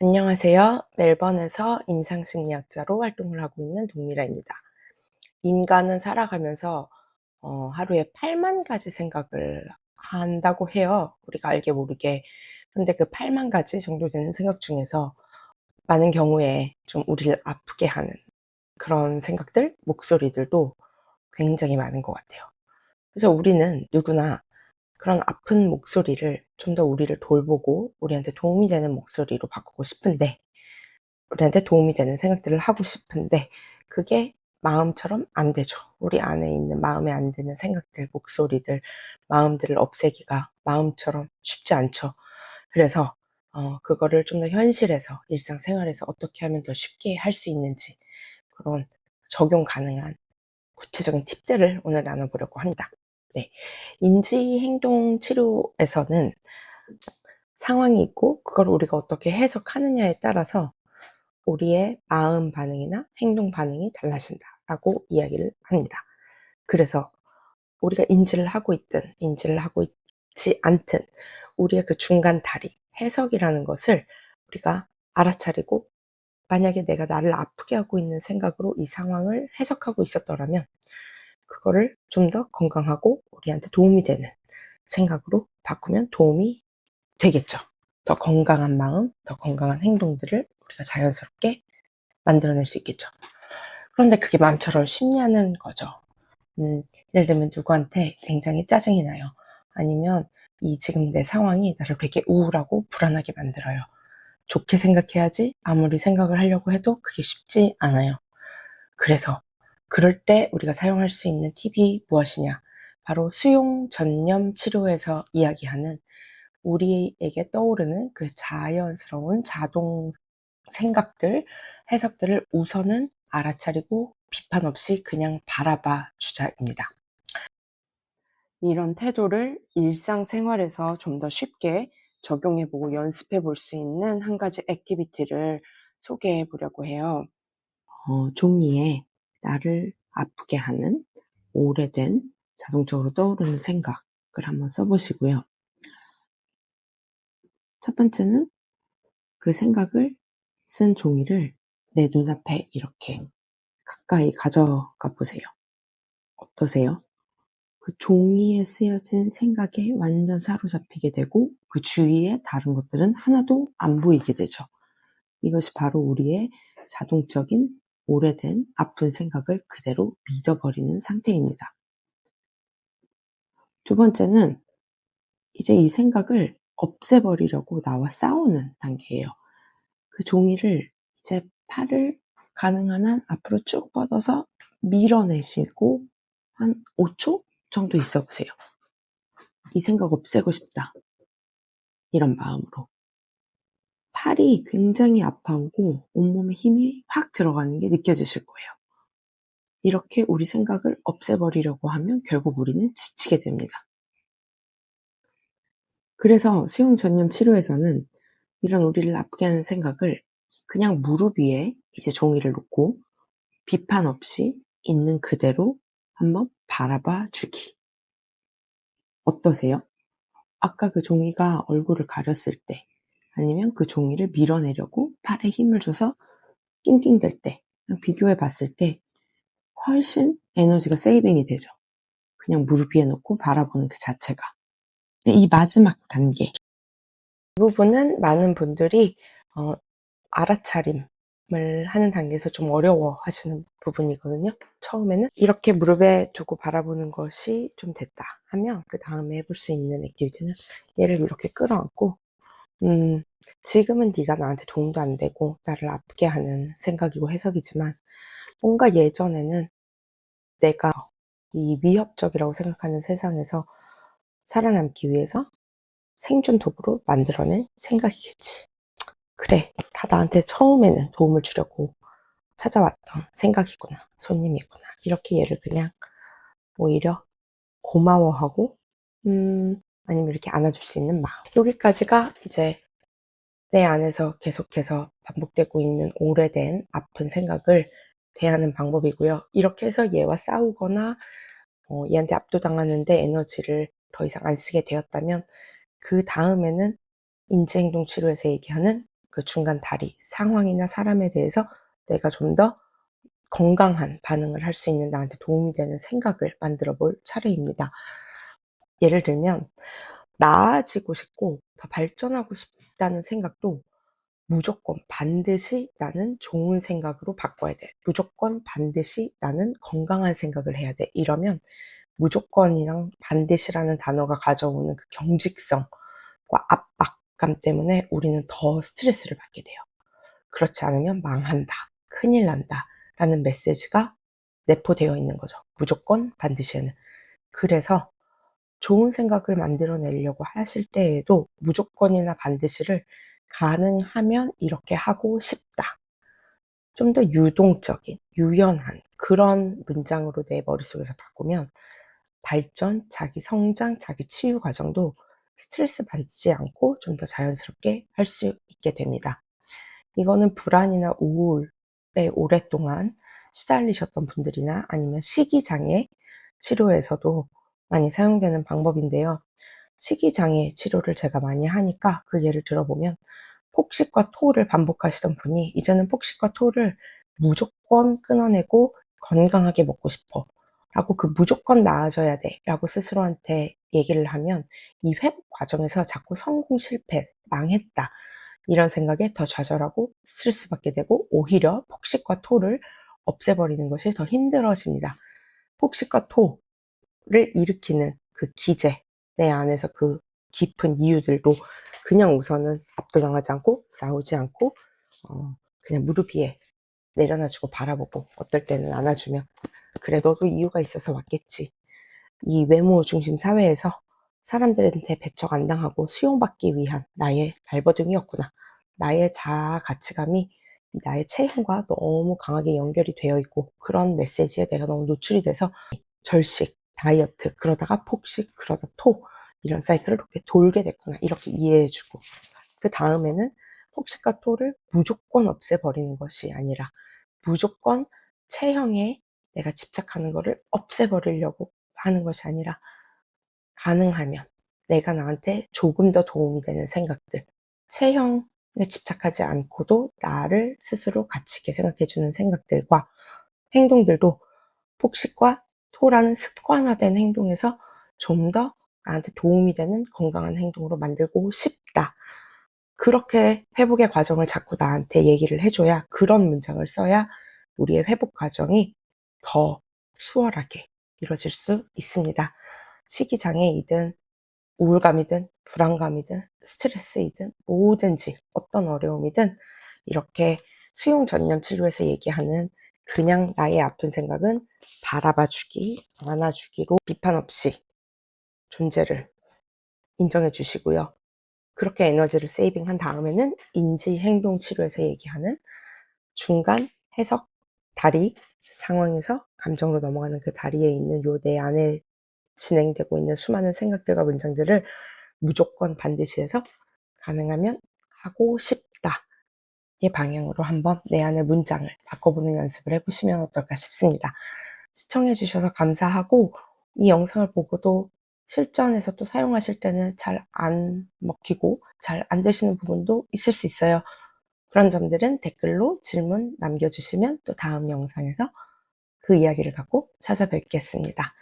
안녕하세요. 멜번에서 임상심리학자로 활동을 하고 있는 동미라입니다. 인간은 살아가면서 어, 하루에 8만 가지 생각을 한다고 해요. 우리가 알게 모르게. 근데 그 8만 가지 정도 되는 생각 중에서 많은 경우에 좀 우리를 아프게 하는 그런 생각들, 목소리들도 굉장히 많은 것 같아요. 그래서 우리는 누구나 그런 아픈 목소리를 좀 더 우리를 돌보고 우리한테 도움이 되는 목소리로 바꾸고 싶은데 우리한테 도움이 되는 생각들을 하고 싶은데 그게 마음처럼 안 되죠. 우리 안에 있는 마음에 안 드는 생각들, 목소리들, 마음들을 없애기가 마음처럼 쉽지 않죠. 그래서 어, 그거를 좀 더 현실에서 일상생활에서 어떻게 하면 더 쉽게 할 수 있는지 그런 적용 가능한 구체적인 팁들을 오늘 나눠보려고 합니다. 네. 인지행동 치료에서는 상황이 있고 그걸 우리가 어떻게 해석하느냐에 따라서 우리의 마음 반응이나 행동 반응이 달라진다라고 이야기를 합니다. 그래서 우리가 인지를 하고 있든 인지를 하고 있지 않든 우리의 그 중간 다리, 해석이라는 것을 우리가 알아차리고 만약에 내가 나를 아프게 하고 있는 생각으로 이 상황을 해석하고 있었더라면 그거를 좀 더 건강하고 우리한테 도움이 되는 생각으로 바꾸면 도움이 되겠죠. 더 건강한 마음, 더 건강한 행동들을 우리가 자연스럽게 만들어낼 수 있겠죠. 그런데 그게 마음처럼 쉽냐는 거죠. 음, 예를 들면 누구한테 굉장히 짜증이 나요. 아니면 이 지금 내 상황이 나를 되게 우울하고 불안하게 만들어요. 좋게 생각해야지 아무리 생각을 하려고 해도 그게 쉽지 않아요. 그래서 그럴 때 우리가 사용할 수 있는 팁이 무엇이냐? 바로 수용 전념 치료에서 이야기하는 우리에게 떠오르는 그 자연스러운 자동 생각들, 해석들을 우선은 알아차리고 비판 없이 그냥 바라봐 주자입니다. 이런 태도를 일상생활에서 좀 더 쉽게 적용해보고 연습해 볼 수 있는 한 가지 액티비티를 소개해 보려고 해요. 어, 종이에 나를 아프게 하는 오래된 자동적으로 떠오르는 생각을 한번 써보시고요. 첫 번째는 그 생각을 쓴 종이를 내 눈앞에 이렇게 가까이 가져가 보세요. 어떠세요? 그 종이에 쓰여진 생각에 완전 사로잡히게 되고 그 주위에 다른 것들은 하나도 안 보이게 되죠. 이것이 바로 우리의 자동적인 오래된 아픈 생각을 그대로 믿어버리는 상태입니다. 두 번째는 이제 이 생각을 없애버리려고 나와 싸우는 단계예요. 그 종이를 이제 팔을 가능한 한 앞으로 쭉 뻗어서 밀어내시고 한 5초 정도 있어 보세요. 이 생각 없애고 싶다. 이런 마음으로. 팔이 굉장히 아파오고 온몸에 힘이 확 들어가는 게 느껴지실 거예요. 이렇게 우리 생각을 없애버리려고 하면 결국 우리는 지치게 됩니다. 그래서 수용 전념 치료에서는 이런 우리를 아프게 하는 생각을 그냥 무릎 위에 이제 종이를 놓고 비판 없이 있는 그대로 한번 바라봐 주기. 어떠세요? 아까 그 종이가 얼굴을 가렸을 때 아니면 그 종이를 밀어내려고 팔에 힘을 줘서 낑낑댈 때 비교해 봤을 때 훨씬 에너지가 세이빙이 되죠. 그냥 무릎 위에 놓고 바라보는 그 자체가. 이 마지막 단계. 이 부분은 많은 분들이 어, 알아차림을 하는 단계에서 좀 어려워 하시는 부분이거든요. 처음에는 이렇게 무릎에 두고 바라보는 것이 좀 됐다 하면 그 다음에 해볼 수 있는 액티비티는 얘를 이렇게 끌어안고 음, 지금은 네가 나한테 도움도 안 되고 나를 아프게 하는 생각이고 해석이지만 뭔가 예전에는 내가 이 위협적이라고 생각하는 세상에서 살아남기 위해서 생존 도구로 만들어낸 생각이겠지. 그래, 다 나한테 처음에는 도움을 주려고 찾아왔던 생각이구나, 손님이구나. 이렇게 얘를 그냥 오히려 고마워하고, 음, 아니면 이렇게 안아줄 수 있는 마음. 여기까지가 이제 내 안에서 계속해서 반복되고 있는 오래된 아픈 생각을 대하는 방법이고요. 이렇게 해서 얘와 싸우거나 어, 얘한테 압도당하는데 에너지를 더 이상 안 쓰게 되었다면 그 다음에는 인지행동 치료에서 얘기하는 그 중간 다리, 상황이나 사람에 대해서 내가 좀 더 건강한 반응을 할 수 있는 나한테 도움이 되는 생각을 만들어 볼 차례입니다. 예를 들면 나아지고 싶고 더 발전하고 싶다는 생각도 무조건 반드시 나는 좋은 생각으로 바꿔야 돼. 무조건 반드시 나는 건강한 생각을 해야 돼. 이러면 무조건이랑 반드시라는 단어가 가져오는 그 경직성과 압박감 때문에 우리는 더 스트레스를 받게 돼요. 그렇지 않으면 망한다. 큰일 난다. 라는 메시지가 내포되어 있는 거죠. 무조건 반드시에는. 그래서 좋은 생각을 만들어내려고 하실 때에도 무조건이나 반드시를 가능하면 이렇게 하고 싶다. 좀 더 유동적인, 유연한 그런 문장으로 내 머릿속에서 바꾸면 발전, 자기 성장, 자기 치유 과정도 스트레스 받지 않고 좀 더 자연스럽게 할 수 있게 됩니다. 이거는 불안이나 우울에 오랫동안 시달리셨던 분들이나 아니면 식이장애 치료에서도 많이 사용되는 방법인데요. 식이장애 치료를 제가 많이 하니까 그 예를 들어보면 폭식과 토를 반복하시던 분이 이제는 폭식과 토를 무조건 끊어내고 건강하게 먹고 싶어. 라고 그 무조건 나아져야 돼. 라고 스스로한테 얘기를 하면 이 회복 과정에서 자꾸 성공 실패, 망했다. 이런 생각에 더 좌절하고 스트레스 받게 되고 오히려 폭식과 토를 없애버리는 것이 더 힘들어집니다. 폭식과 토 를 일으키는 그 기제, 내 안에서 그 깊은 이유들도 그냥 우선은 압도당하지 않고 싸우지 않고 어, 그냥 무릎 위에 내려놔주고 바라보고 어떨 때는 안아주면 그래 너도 이유가 있어서 왔겠지. 이 외모 중심 사회에서 사람들한테 배척 안 당하고 수용받기 위한 나의 발버둥이었구나. 나의 자아 가치감이 나의 체형과 너무 강하게 연결이 되어 있고 그런 메시지에 내가 너무 노출이 돼서 절식, 다이어트, 그러다가 폭식, 그러다 토 이런 사이클을 이렇게 돌게 됐구나. 이렇게 이해해주고 그 다음에는 폭식과 토를 무조건 없애버리는 것이 아니라 무조건 체형에 내가 집착하는 것을 없애버리려고 하는 것이 아니라 가능하면 내가 나한테 조금 더 도움이 되는 생각들 체형에 집착하지 않고도 나를 스스로 가치 있게 생각해주는 생각들과 행동들도 폭식과 토라는 습관화된 행동에서 좀 더 나한테 도움이 되는 건강한 행동으로 만들고 싶다. 그렇게 회복의 과정을 자꾸 나한테 얘기를 해줘야 그런 문장을 써야 우리의 회복 과정이 더 수월하게 이루어질 수 있습니다. 식이장애이든 우울감이든 불안감이든 스트레스이든 뭐든지 어떤 어려움이든 이렇게 수용 전념 치료에서 얘기하는 그냥 나의 아픈 생각은 바라봐 주기, 안아주기로 비판 없이 존재를 인정해 주시고요. 그렇게 에너지를 세이빙한 다음에는 인지 행동 치료에서 얘기하는 중간 해석 다리 상황에서 감정으로 넘어가는 그 다리에 있는 요 내 안에 진행되고 있는 수많은 생각들과 문장들을 무조건 반드시 해서 가능하면 하고. 의 방향으로 한번 내 안의 문장을 바꿔보는 연습을 해보시면 어떨까 싶습니다. 시청해주셔서 감사하고 이 영상을 보고도 실전에서 또 사용하실 때는 잘 안 먹히고 잘 안 되시는 부분도 있을 수 있어요. 그런 점들은 댓글로 질문 남겨주시면 또 다음 영상에서 그 이야기를 갖고 찾아뵙겠습니다.